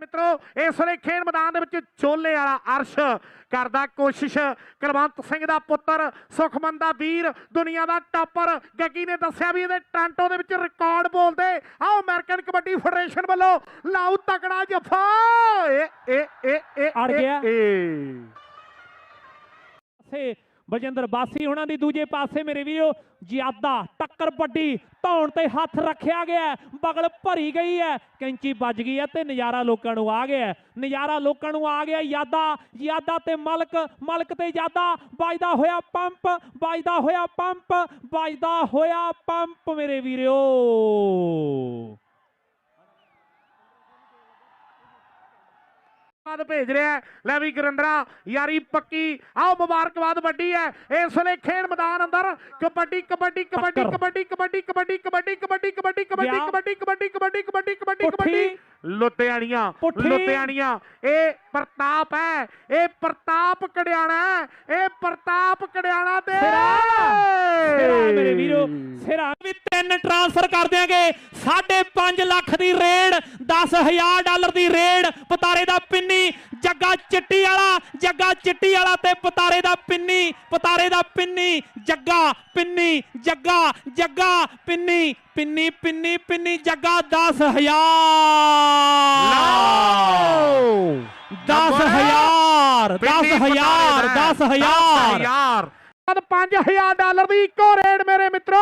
ਮਿੱਤਰੋ ਇਸ ਵੇਲੇ ਖੇਡ ਮੈਦਾਨ ਦੇ ਵਿੱਚ ਚੋਲੇ ਵਾਲਾ ਅਰਸ਼ ਕਰਦਾ ਕੋਸ਼ਿਸ਼। ਕੁਲਵੰਤ ਸਿੰਘ ਦਾ ਪੁੱਤਰ ਸੁਖਮਨ ਦਾ ਵੀਰ ਦੁਨੀਆ ਦਾ ਟਾਪਰ। ਗੱਗੀ ਨੇ ਦੱਸਿਆ ਵੀ ਇਹਦੇ ਟਾਂਟੋ ਦੇ ਵਿੱਚ ਰਿਕਾਰਡ ਬੋਲਦੇ ਆਓ ਅਮਰੀਕਨ ਕਬੱਡੀ ਫੈਡਰੇਸ਼ਨ ਵੱਲੋਂ ਲਾਉ ਤਕੜਾ ਜਫਾ। ਏ ਏ ਏ ਏ ਅੜ ਗਿਆ। ਏ ਪਾਸੇ ਬਜਿੰਦਰ ਬਾਸੀ ਉਹਨਾਂ ਦੀ ਦੂਜੇ ਪਾਸੇ ਮੇਰੇ ਵੀਰੋ, ਜ਼ਿਆਦਾ ਟੱਕਰ ਵੱਡੀ ਧੌਣ ਤੇ ਹੱਥ ਰੱਖਿਆ ਗਿਆ ਬਗਲ ਭਰੀ ਗਈ ਹੈ, ਕੈਂਚੀ ਵੱਜ ਗਈ ਹੈ ਤੇ ਨਜ਼ਾਰਾ ਲੋਕਾਂ ਨੂੰ ਆ ਗਿਆ ਨਜ਼ਾਰਾ ਲੋਕਾਂ ਨੂੰ ਆ ਗਿਆ ਯਾਦਾ ਯਾਦਾ ਤੇ ਮਲਕ ਮਲਕ ਤੇ ਯਾਦਾ, ਵੱਜਦਾ ਹੋਇਆ ਪੰਪ, ਵੱਜਦਾ ਹੋਇਆ ਪੰਪ, ਵੱਜਦਾ ਹੋਇਆ ਪੰਪ ਮੇਰੇ ਵੀਰੋ। ਮੁਬਾਰਕਬਾਦ ਭੇਜ ਰਿਹਾ। ਲੈ ਵੀ ਗੁਰਿੰਦਰਾ ਯਾਰੀ ਪੱਕੀ ਆਓ ਮੁਬਾਰਕਬਾਦ ਵੱਡੀ ਹੈ ਇਸ ਵੇਲੇ ਖੇਡ ਮੈਦਾਨ ਅੰਦਰ ਕਬੱਡੀ ਕਬੱਡੀ ਕਬੱਡੀ। ਕਬੱਡੀ ਕਬੱਡੀ ਕਬੱਡੀ ਕਬੱਡੀ ਕਬੱਡੀ ਕਬੱਡੀ ਕਬੱਡੀ। ਕਬੱਡੀ ਕਬੱਡੀ ਕਬੱਡੀ ਕਬੱਡੀ ਕਬੱਡੀ ਲੁੱਤਿਆਣੀਆਂ। ਲੁੱਤਿਆਣੀਆਂ ਇਹ ਪ੍ਰਤਾਪ ਹੈ ਇਹ ਪ੍ਰਤਾਪ ਕੜਿਆਣਾ ਇਹ ਪ੍ਰਤਾਪ ਕੜਿਆਣਾ ਤੇ ਮੇਰੇ ਵੀਰੋ ਸਿਰਾ ਵੀ ਤਿੰਨ ਟ੍ਰਾਂਸਫਰ ਕਰ ਦਿਆਂਗੇ 5.5 ਲੱਖ ਦੀ ਰੇਡ 10000 ਡਾਲਰ ਦੀ ਰੇਡ ਪਤਾਰੇ ਦਾ ਪਿੰਨੀ ਜੱਗਾ ਚਿੱਟੀ ਵਾਲਾ ਜੱਗਾ ਚਿੱਟੀ ਵਾਲਾ ਤੇ ਪਤਾਰੇ ਦਾ ਪਿੰਨੀ ਪਤਾਰੇ ਦਾ ਪਿੰਨੀ ਜੱਗਾ ਪਿੰਨੀ ਜੱਗਾ ਜੱਗਾ ਪਿੰਨੀ ਪਿੰਨੀ ਪਿੰਨੀ ਪਿੰਨੀ ਜੱਗਾ 10000 10000 10000 10000 10000 5000 ਡਾਲਰ ਦੀ ਇੱਕੋ ਰੇਡ ਮੇਰੇ ਮਿੱਤਰੋ।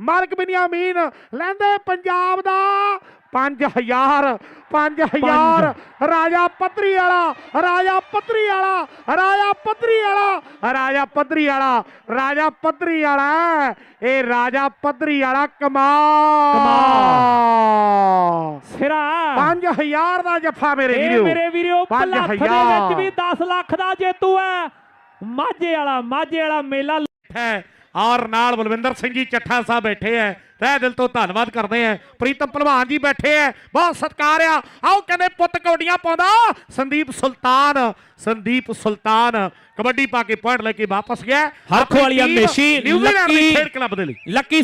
ਮਾਲਕ ਬਿਨਿਆਮੀਨ ਲੈਂਦੇ ਪੰਜਾਬ ਦਾ 5000 5000 ਰਾਜਾ ਪੱਧਰੀ ਵਾਲਾ ਰਾਜਾ ਪੱਧਰੀ ਵਾਲਾ ਰਾਜਾ ਪੱਧਰੀ ਵਾਲਾ ਰਾਜਾ ਪੱਧਰੀ ਵਾਲਾ ਰਾਜਾ ਪੱਧਰੀ ਵਾਲਾ ਇਹ ਰਾਜਾ ਪੱਧਰੀ ਵਾਲਾ ਕਮਾਲ। ਸਿਰਾ। 5000 ਦਾ ਜੱਫਾ ਮੇਰੇ ਇਹ ਵੀਰੋ। ਮੇਰੇ ਵੀਰੋ ਪੰਜ ਪਲੱਥ ਦੇ ਹਜ਼ਾਰ। ਵਿੱਚ ਵੀ 10 ਲੱਖ ਦਾ ਜੇਤੂ ਹੈ। ਮਾਝੇ ਵਾਲਾ ਮਾਝੇ ਵਾਲਾ ਮੇਲਾ ਹੈ। ਔਰ ਨਾਲ ਬਲਵਿੰਦਰ ਸਿੰਘ ਜੀ ਚੱਠਾ ਸਾਹਿਬ ਬੈਠੇ ਐ। ਤਹਿ ਦਿਲ ਤੋਂ ਧੰਨਵਾਦ ਕਰਦੇ ਐ। ਪ੍ਰੀਤਮ ਭਲਵਾਨ ਜੀ ਬੈਠੇ ਐ। ਬਹੁਤ ਸਤਿਕਾਰ ਆ। ਆਓ ਕਹਿੰਦੇ ਪੁੱਤ ਕੌਡੀਆਂ ਪਾਉਂਦਾ। ਸੰਦੀਪ ਸੁਲਤਾਨ ਸੰਦੀਪ ਸੁਲਤਾਨ ਕਬੱਡੀ ਪਾ ਕੇ ਪੁਆਇੰਟ ਲੈ ਕੇ ਵਾਪਸ ਗਿਆ। ਹਰਖ ਵਾਲੀਆ ਮੇਸ਼ੀ ਲੱਕੀ- ਖੇਡ ਕਲੱਬ ਦੇ ਲਈ। ਲੱਕੀ